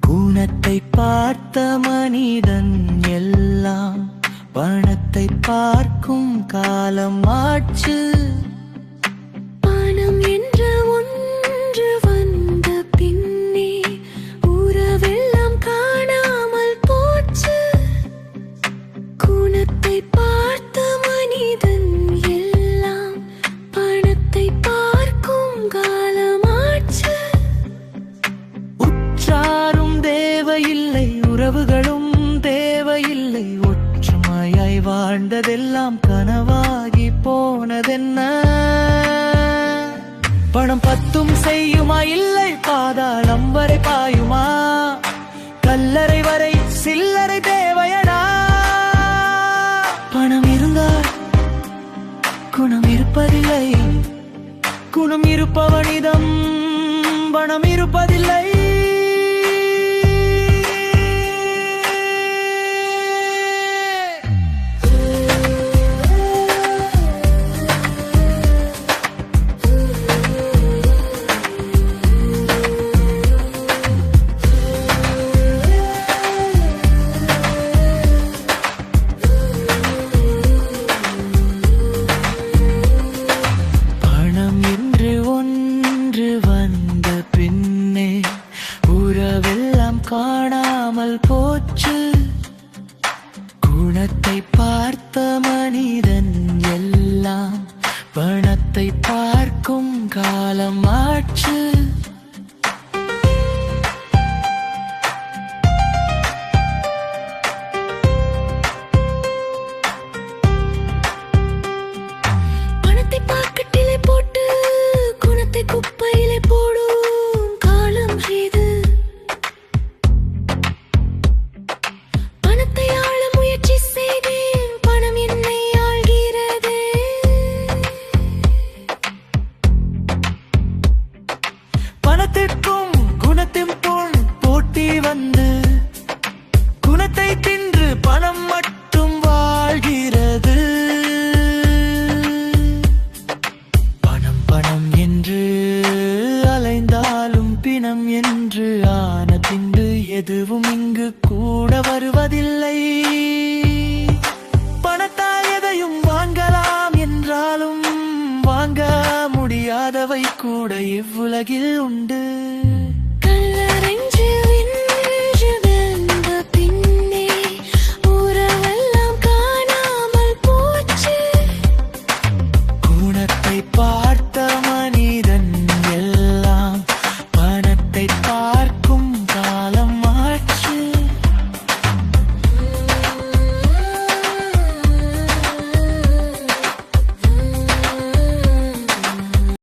குணத்தை பார்த்த மனிதன் எல்லாம் பணத்தை பார்க்கும் காலம் ஆச்சு பணம் என்ற ஒன்று வந்த பின்னே உறவெல்லாம் காணாமல் போச்சு. குணத்தை கண்டதெல்லாம் கனவாகி போனதென்ன? பணம் பத்தும் செய்யுமா? இல்லை பாதாளம் வரை பாயுமா? கல்லறை வரை சில்லறை தேவையடா? பணம் இருந்தால் குணம் இருப்பதில்லை. குணம் இருப்பவனிடம் பணம் இருப்பதில்லை. பணத்தை பார்த்த மனிதன் எல்லாம் பணத்தை பார்க்கும் காலம் ஆச்சு என்று திண்டு எதுவும் இங்கு கூட வருவதில்லை. பணத்தால் எதையும் வாங்கலாம் என்றாலும் வாங்க முடியாதவை கூட இவ்வுலகில் உண்டு.